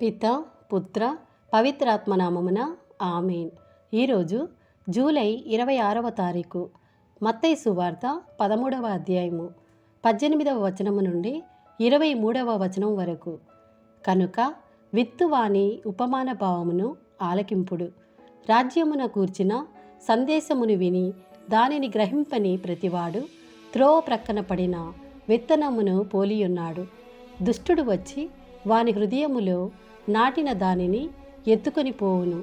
పిత పుత్ర పవిత్రాత్మనామమున ఆమెన్. ఈరోజు జూలై ఇరవై ఆరవ తారీఖు మత్తయి సువార్త పదమూడవ అధ్యాయము పద్దెనిమిదవ వచనము నుండి ఇరవై మూడవ వచనం వరకు. కనుక విత్తువాని ఉపమాన భావమును ఆలకింపుడు. రాజ్యమున కూర్చిన సందేశమును విని దానిని గ్రహింపని ప్రతివాడు త్రోవ ప్రక్కన పడిన విత్తనమును పోలియున్నాడు. దుష్టుడు వచ్చి వాని హృదయములో నాటిన దానిని ఎత్తుకొని పోవును.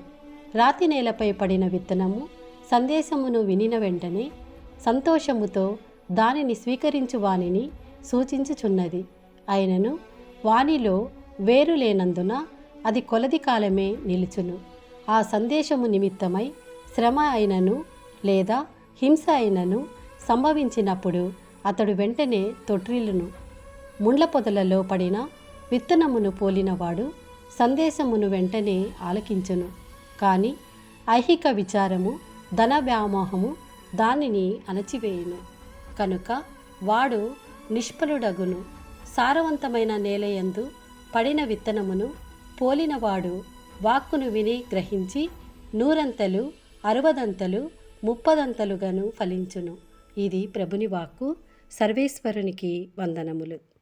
రాతి నేలపై పడిన విత్తనము సందేశమును వినిన వెంటనే సంతోషముతో దానిని స్వీకరించు వానిని సూచించుచున్నది. అయినను వానిలో వేరు లేనందున అది కొలది కాలమే నిలుచును. ఆ సందేశము నిమిత్తమై శ్రమ అయినను లేదా హింస అయినను సంభవించినప్పుడు అతడు వెంటనే తొట్రిల్లును ముండ్ల పొదలలో పడిన విత్తనమును పోలినవాడు సందేశమును వెంటనే ఆలకించును. కానీ ఐహిక విచారము ధన వ్యామోహము దానిని అణచివేయును. కనుక వాడు నిష్ఫలుడగును. సారవంతమైన నేలయందు పడిన విత్తనమును పోలినవాడు వాక్కును విని గ్రహించి నూరంతలు అరవదంతలు ముప్పదంతలుగాను ఫలించును. ఇది ప్రభుని వాక్కు. సర్వేశ్వరునికి వందనములు.